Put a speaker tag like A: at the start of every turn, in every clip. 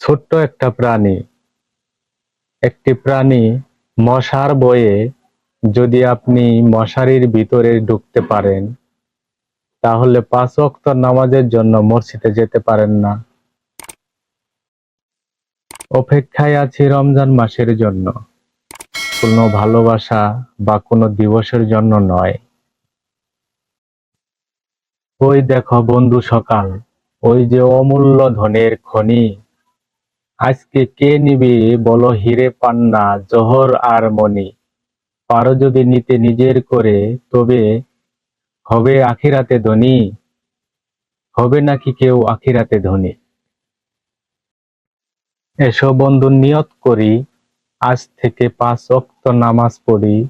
A: ছোট্ট একটা প্রাণী। একটি প্রাণী মশার বয়ে যদি আপনি মশারির ভিতরে ঢুকতে পারেন, তাহলে পাঁচ ওয়াক্ত নামাজের জন্য মসজিদে যেতে পারেন না। অপেক্ষায় আছি রমজান মাসের জন্য। কোনো ভালোবাসা বা কোনো দিবসের জন্য নয়। ওই দেখো বন্ধু সকাল, ওই যে অমূল্য ধনের খনি। আজকে কে নিবে বলো হিরে পান্না, জহর আর মণি। পারো যদি নিতে নিজের করে, তবে হবে আখিরাতে ধনী। হবে নাকি কেউ আখিরাতে ধনী? এসো বন্ধু, নিয়ত করি, আজ থেকে পাঁচ অক্ত নামাজ পড়ি।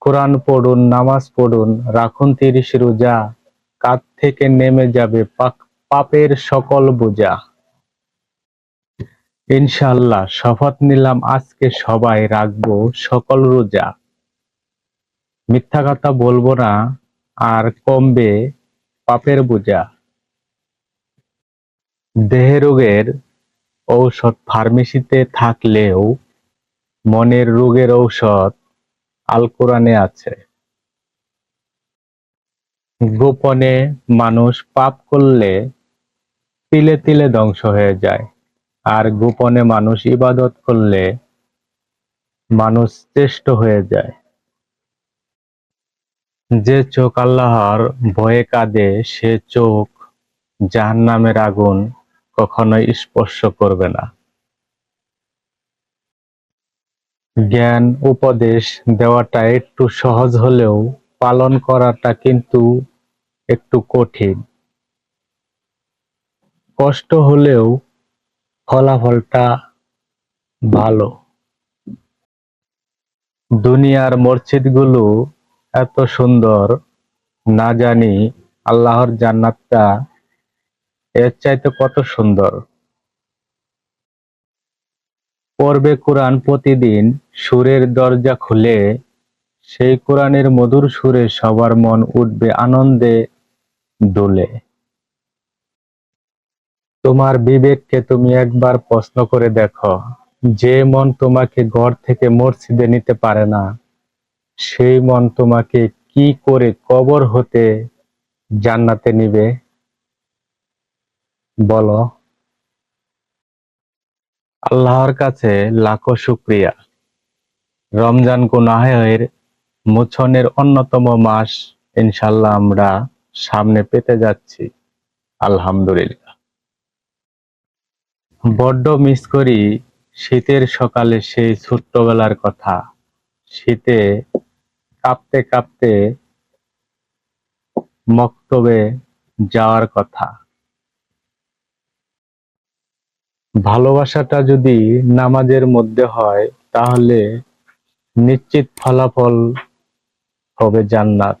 A: কোরআন পড়ুন, নামাজ পড়ুন, রাখুন তিরিশ রোজা। কাঁধ থেকে নেমে যাবে পাপের সকল বোঝা। ইনশাআল্লাহ, শপথ নিলাম, আজকে সবাই রাখব সকল রোজা। মিথ্যা কথা বলব না, আর কমবে পাপের বোঝা। দেহে রোগের ঔষধ ফার্মেসিতে থাকলেও মনের রোগের ঔষধ আল কোরআনে আছে। গোপনে মানুষ পাপ করলে তিলে তিলে ধ্বংস হয়ে যায়। আর গোপনে মানুষ ইবাদত করলে মানুষ শ্রেষ্ঠ হয়ে যায়। যে চোখ আল্লাহর ভয়ে কাঁদে, সে চোখ জাহান্নামের আগুন কখনোই স্পর্শ করবে না। জ্ঞান উপদেশ দেওয়াটা একটু সহজ হলেও পালন করাটা কিন্তু একটু কঠিন। কষ্ট হলেও ফলাফলটা ভালো। দুনিয়ার মসজিদগুলো এত সুন্দর, না জানি আল্লাহর জান্নাতটা এর চাইতে কত সুন্দর। পড়বে কোরআন প্রতিদিন সুরের দরজা খুলে, সেই কোরআনের মধুর সুরে সবার মন উঠবে আনন্দে দোলে। তোমার বিবেককে তুমি একবার প্রশ্ন করে দেখো। যে মন তোমাকে ঘর থেকে মসজিদে নিতে পারে না, সেই মন তোমাকে কি করে কবর হতে জান্নাতে নিবে? বলো। আল্লাহর কাছে লাখো শুক্রিয়া। রমজান গুনাহের মোচনের অন্যতম মাস ইনশাল্লাহ আমরা সামনে পেতে যাচ্ছি। আলহামদুলিল্লাহ। বড্ড মিস করি শীতের সকালে সেই ছোট্টবেলার কথা। শীতে কাঁপতে কাঁপতে মক্তবে যাওয়ার কথা। ভালোবাসাটা যদি নামাজের মধ্যে হয়, তাহলে নিশ্চিত ফলাফল হবে জান্নাত।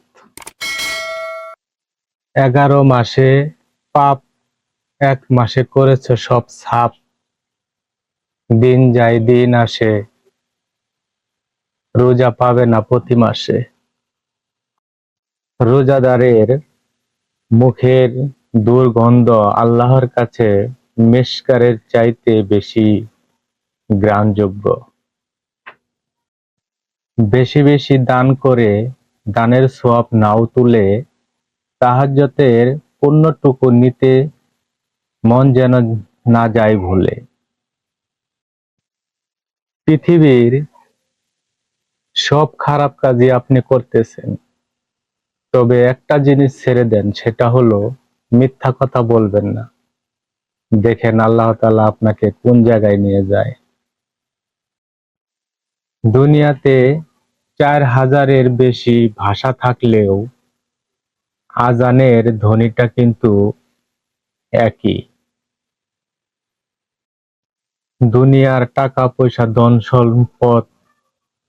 A: এগারো মাসে পাপ এক মাসে করেছে সব ছাপ। দিন যায়, দিন আসে। রোজা পাবে না প্রতি মাসে। রোজাদারের মুখের দুর্গন্ধ আল্লাহর কাছে মেশকারের চাইতে বেশি গ্রহণযোগ্য বেশি বেশি দান করে দানের সোয়াব নাও তুলে তাহাজ্জতের পুণ্যটুকু নিতে মন যেন না যায় ভুলে। পৃথিবীর সব খারাপ কাজই আপনি করতেছেন। তবে একটা জিনিস ছেড়ে দেন, সেটা হলো মিথ্যা কথা বলবেন না। দেখেন আল্লাহ তালা আপনাকে কোন জায়গায় নিয়ে যায়। দুনিয়াতে চার হাজারের বেশি ভাষা থাকলেও আজানের ধ্বনিটা কিন্তু একই। দুনিয়ার টাকা পয়সা ধন সম্পদ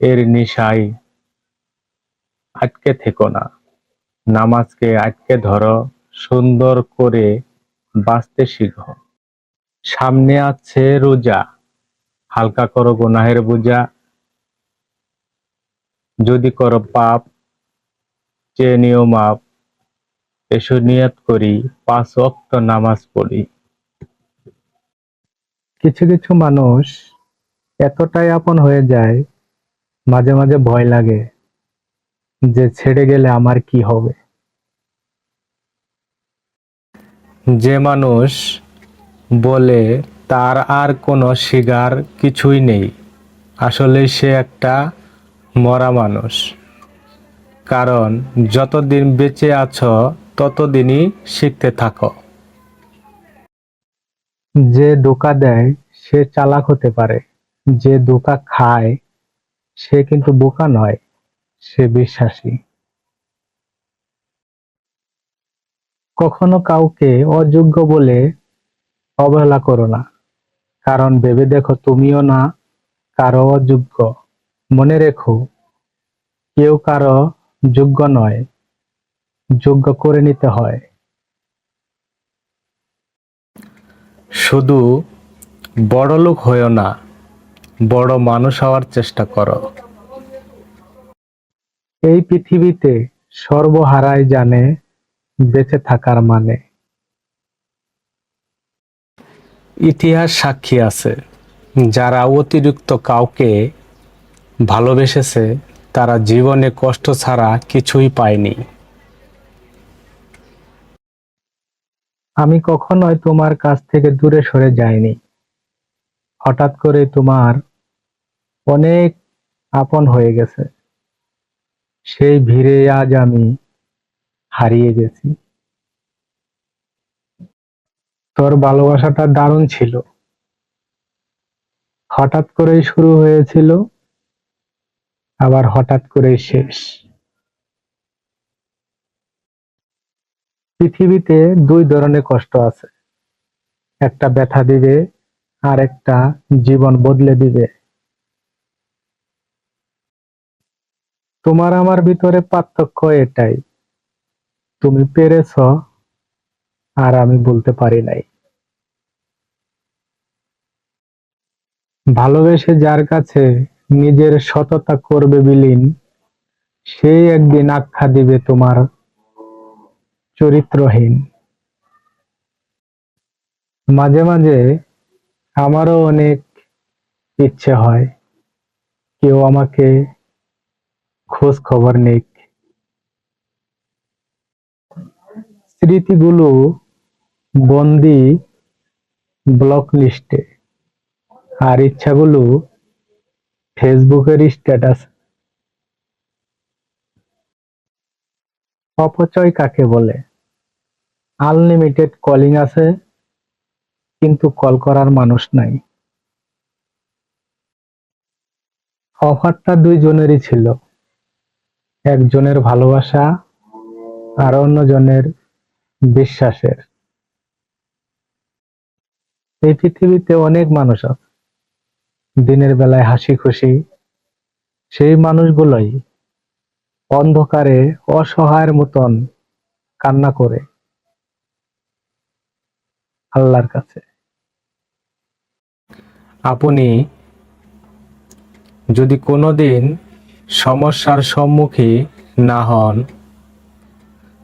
A: এর নিশায় আটকে থেকো না। নামাজকে আটকে ধরো, সুন্দর করে বাঁচতে শিখো। সামনে আছে রোজা, হালকা করো গোনাহের বোঝা। যদি করো পাপ, চেয়ে নিও মাপ। এসো নিয়ত করি, পাঁচ ওয়াক্ত নামাজ পড়ি। কিছু কিছু মানুষ এতটাই আপন হয়ে যায়, মাঝে মাঝে ভয় লাগে যে ছেড়ে গেলে আমার কি হবে। যে মানুষ বলে, তার আর কোনো শিগার কিছুই নেই। আসলে সে একটা মরা মানুষ। কারণ যতদিন বেঁচে আছো, ততদিনই শিখতে থাকো। যে ধোকা দেয়, সে চালাক হতে পারে। যে ধোকা খায়, সে কিন্তু বোকা নয়, সে বিশ্বাসী। কখনো কাউকে অযোগ্য বলে অবহেলা করো না, কারণ ভেবে দেখো তুমিও না কারও অযোগ্য। মনে রেখো, কেউ কারও যোগ্য নয়, যোগ্য করে নিতে হয়। শুধু বড় লোক হয়েও না, বড় মানুষ হওয়ার চেষ্টা করো। এই পৃথিবীতে সর্বহারাই জানে বেঁচে থাকার মানে। ইতিহাস সাক্ষী আছে, যারা অতিরিক্ত কাউকে ভালোবেসেছে, তারা জীবনে কষ্ট ছাড়া কিছুই পায়নি। আমি কখনোই তোমার কাছ থেকে দূরে সরে যাইনি। হঠাৎ করে তোমার অনেক আপন হয়ে গেছে। সেই ভিড়ে আজ আমি হারিয়ে গেছি। তোর ভালোবাসাটা দারুণ ছিল। হঠাৎ করেই শুরু হয়েছিল, আবার হঠাৎ করেই শেষ। পৃথিবীতে দুই ধরনের কষ্ট আছে। একটা ব্যথা দিবে, আর একটা জীবন বদলে দিবে। তোমার আমার ভিতরে পার্থক্য এটাই, তুমি পেরেছ আর আমি বলতে পারি নাই। ভালোবেসে যার কাছে নিজের সততা করবে বিলীন সেই একদিন আখ্যা দিবে তোমার চরিত্রহীন। মাঝে মাঝে আমারও অনেক ইচ্ছে হয়, কেউ আমাকে খোঁজ খবর নিক। স্মৃতিগুলো বন্দি ব্লক লিস্টে, আর ইচ্ছাগুলো ফেসবুকের স্ট্যাটাস। অপচয় কাকে বলে? আনলিমিটেড কলিং আছে, কিন্তু কল করার মানুষ নাই। অফারটা দুইজনেরই ছিল। একজনের ভালোবাসা আর অন্যজনের বিশ্বাসের। এই পৃথিবীতে অনেক মানুষ আছে। দিনের বেলায় হাসি খুশি, সেই মানুষগুলোই অন্ধকারে অসহায়ের মতন কান্না করে আল্লাহর কাছে। আপনি যদি কোনোদিন সমস্যার সম্মুখীন না হন,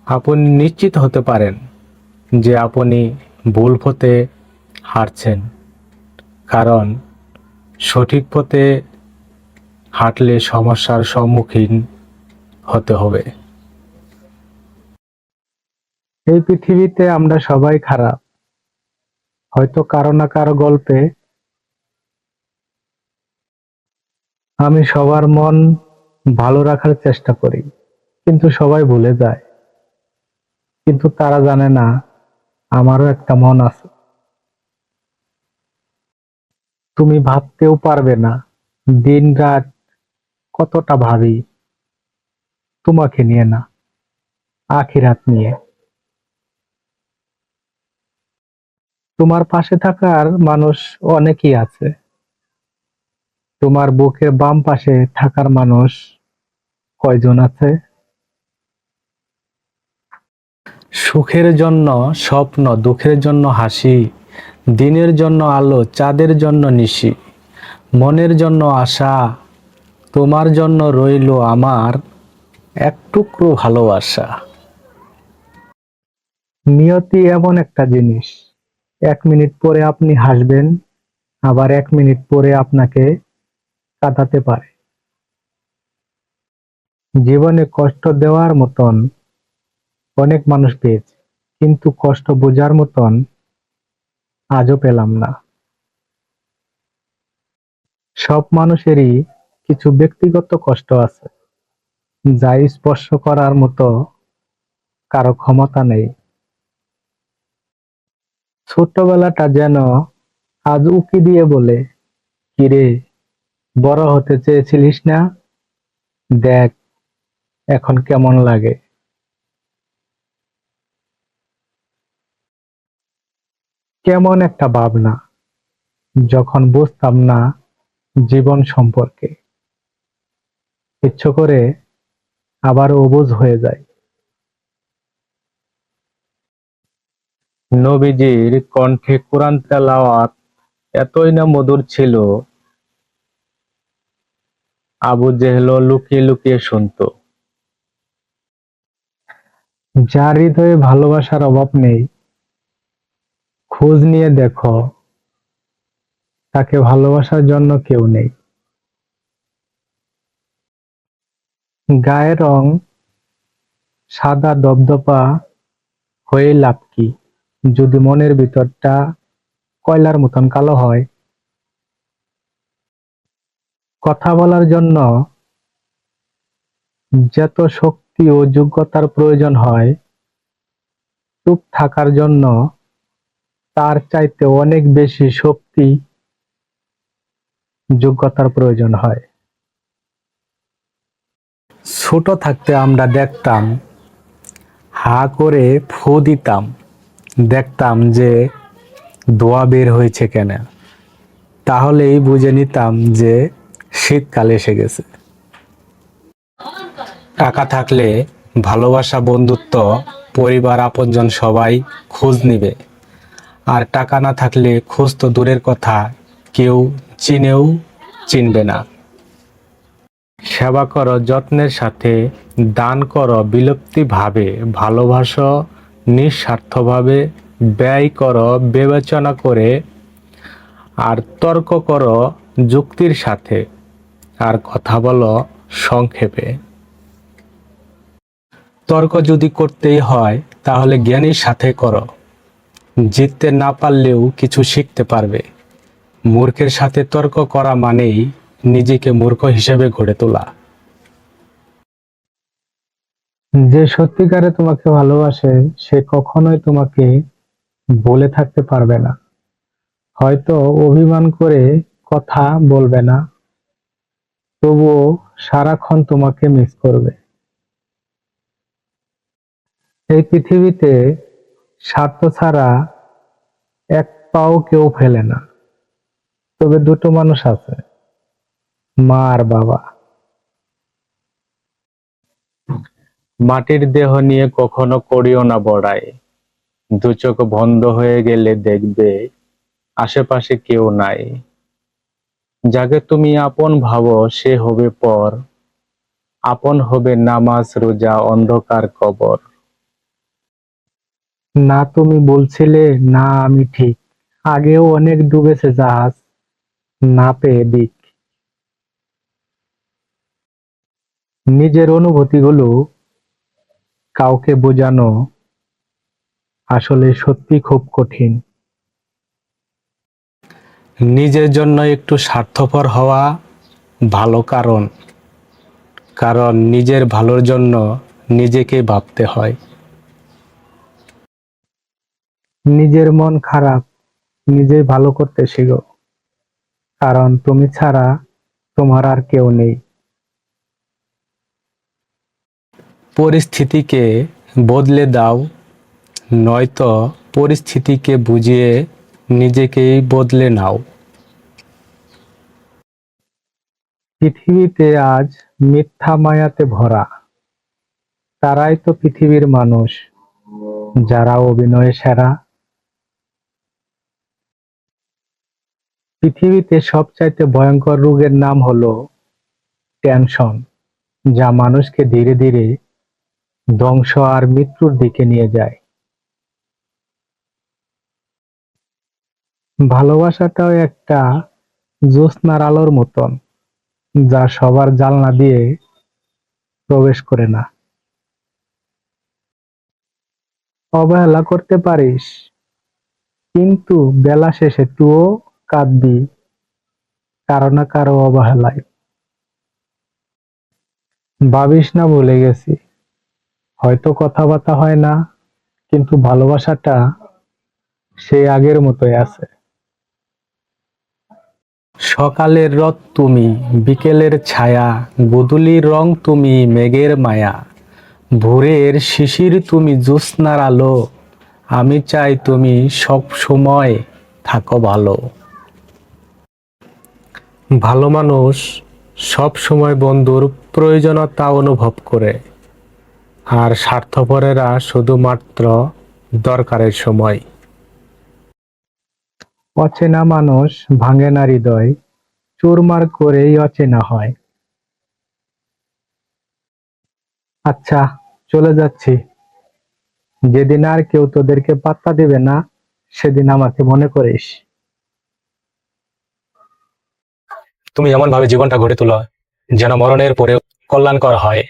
A: আপনি নিশ্চিত হতে পারেন যে আপনি ভুল পথে হাঁটছেন। কারণ সঠিক পথে হাঁটলে সমস্যার সম্মুখীন হতে হবে। এই পৃথিবীতে আমরা সবাই খারাপ। হয়তো কারও না কারও গল্পে আমি সবার মন ভালো রাখার চেষ্টা করি, কিন্তু সবাই ভুলে যায়। কিন্তু তারা জানে না, আমারও একটা মন আছে। তুমি ভাবতেও পারবে না দিন রাত কতটা ভাবি। তোমাকে নিয়ে না, আখিরাত নিয়ে। তোমার পাশে থাকার মানুষ অনেকই আছে। তোমার বুকের বাম পাশে থাকার মানুষ কয়জন আছে? সুখের জন্য স্বপ্ন, দুঃখের জন্য হাসি, দিনের জন্য আলো, চাঁদের জন্য নিশি, মনের জন্য আশা, তোমার জন্য রইল আমার এক টুকরো ভালোবাসা। নিয়তি এমন একটা জিনিস। এক মিনিট পরে আপনি হাসবেন, আবার এক মিনিট পরে আপনাকে কাটাতে পারে। জীবনে কষ্ট দেওয়ার মতন অনেক মানুষ পেয়েছে, কিন্তু কষ্ট বোঝার মতন আজও পেলাম না। সব মানুষেরই কিছু ব্যক্তিগত কষ্ট আছে। যা স্পর্শ করার মতো কারও ক্ষমতা নেই। ছোট্টবেলাটা যেন আজ উকি দিয়ে বলে, কিরে, বড় হতে চেয়েছিলিস না? দেখ, এখন কেমন লাগে। কেমন একটা ভাবনা, যখন বুঝতাম না জীবন সম্পর্কে। ইচ্ছে করে আবার অবুঝ হয়ে যায়।
B: নবীজির কণ্ঠে কোরআন তেলাওয়াত এতই না মধুর ছিল আবু জেহেল লুকিয়ে লুকিয়ে শুনতো।
A: যার হৃদয়ে ভালোবাসার অভাব নেই খোঁজ নিয়ে দেখো তাকে ভালোবাসার জন্য কেউ নেই। গায়ের রং সাদা দবদপা হয়ে লাভ কি? যদি মনের ভিতরটা কয়লার মতন কালো হয়। কথা বলার জন্য যত শক্তি ও যোগ্যতার প্রয়োজন হয়, চুপ থাকার জন্য তার চাইতে অনেক বেশি শক্তি যোগ্যতার প্রয়োজন হয়। ছোট থাকতে আমরা দেখতাম, হা করে ফু দিতাম, দেখতাম যে দোয়া বের হয়েছে কেন। তাহলেই বুঝে নিতাম যে শীতকাল এসে গেছে। টাকা থাকলে ভালোবাসা, বন্ধুত্ব, পরিবার, আপনজন সবাই খোঁজ নিবে। আর টাকা না থাকলে খোঁজ তো দূরের কথা, কেউ চিনেও চিনবে না।
B: সেবা করো, যত্নের সাথে দান করো বিলুপ্তি ভাবে ভালোবাসো, নিঃস্বার্থভাবে ব্যয় করো, বিবেচনা করে আর তর্ক করো, যুক্তির সাথে আর কথা বলো সংক্ষেপে। তর্ক যদি করতেই হয়, তাহলে জ্ঞানীর সাথে করো। জিততে না পারলেও কিছু শিখতে পারবে। মূর্খের সাথে তর্ক করা মানেই নিজেকে মূর্খ হিসেবে গড়ে তোলা।
A: যে সত্যিকারে তোমাকে ভালোবাসে, সে কখনোই তোমাকে বলে থাকতে পারবে না। হয়তো অভিমান করে কথা বলবে না, তবুও সারাক্ষণ তোমাকে মিস করবে। এই পৃথিবীতে স্বার্থ ছাড়া এক পাও কেউ ফেলে না, তবে দুটো মানুষ আছে। মা আর বাবা।
B: মাটির দেহ নিয়ে কখনো করিও না বড়াই। দু চোখ বন্ধ হয়ে গেলে দেখবে আশেপাশে কেউ নাই। যাকে তুমি আপন ভাবো, সে হবে পর। আপন হবে নামাজ, রোজা, অন্ধকার, কবর।
A: না তুমি বলছিলে, না আমি ঠিক। আগেও অনেক ডুবেছে জাহাজ। না পেয়ে দিক। নিজের অনুভূতিগুলো কাউকে বোঝানো আসলে সত্যি খুব কঠিন।
B: নিজের জন্য একটু স্বার্থপর হওয়া ভালো কারণ কারণ নিজের ভালোর জন্য নিজেকে ভাবতে হয়।
A: নিজের মন খারাপ নিজেই ভালো করতে শিখো কারণ তুমি ছাড়া তোমার আর কেউ নেই।
B: পরিস্থিতিকে বদলে দাও, নয়তো পরিস্থিতিকে বুঝিয়ে নিজেকেই বদলে নাও।
A: পৃথিবীতে আজ মিথ্যা মায়াতে ভরা। তারাই তো পৃথিবীর মানুষ, যারা অভিনয়ে সেরা। পৃথিবীতে সবচাইতে ভয়ঙ্কর রোগের নাম হলো টেনশন, যা মানুষকে ধীরে ধীরে ধ্বংস আর মৃত্যুর দিকে নিয়ে যায়। ভালোবাসাটাও একটা জ্যোৎস্নার আলোর মতন, যা সবার জালনা দিয়ে প্রবেশ করে না। অবহেলা করতে পারিস, কিন্তু বেলা শেষে তুও কাঁদবি, কারও না কারও অবহেলায়। ভাবিস না ভুলে গেছি। হয়তো কথাবার্তা হয় না, কিন্তু ভালোবাসাটা সেই আগের মতোই আছে। সকালের রথ তুমি, বিকেলের ছায়া, গোধূলির রং তুমি মেঘের মায়া। ভোরের শিশির তুমি জ্যোৎস্নার আলো, আমি চাই তুমি সব সময় থাকো ভালো। ভালো মানুষ সব সময় বন্ধুর প্রয়োজনীয়তা অনুভব করে। আর স্বার্থপরেরা শুধুমাত্র দরকারের সময়। অচেনা মানুষ ভাঙে না হৃদয় চুরমার করেই অচেনা হয়। আচ্ছা চলে যাচ্ছি। যেদিন আর কেউ তোদেরকে পাত্তা দেবে না সেদিন আমাকে মনে করিস।
C: তুমি এমন ভাবে জীবনটা গড়ে তোলো যেন মরণের পরে কল্যাণকর হয়।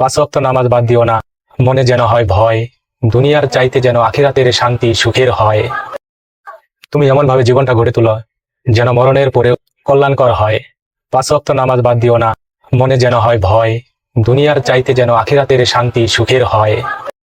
C: পাঁচ অক্ত নামাজ বাদ দিও না। মনে যেন হয় ভয়। দুনিয়ার চাইতে যেন আখিরাতের শান্তি সুখের হয়। তুমি এমন ভাবে জীবনটা গড়ে তোলো, যেন মরণের পরে কল্যাণকর হয়। পাঁচ অক্ত নামাজ বাদ দিও না। মনে যেন হয় ভয়। দুনিয়ার চাইতে যেন আখিরাতের শান্তি সুখের হয়।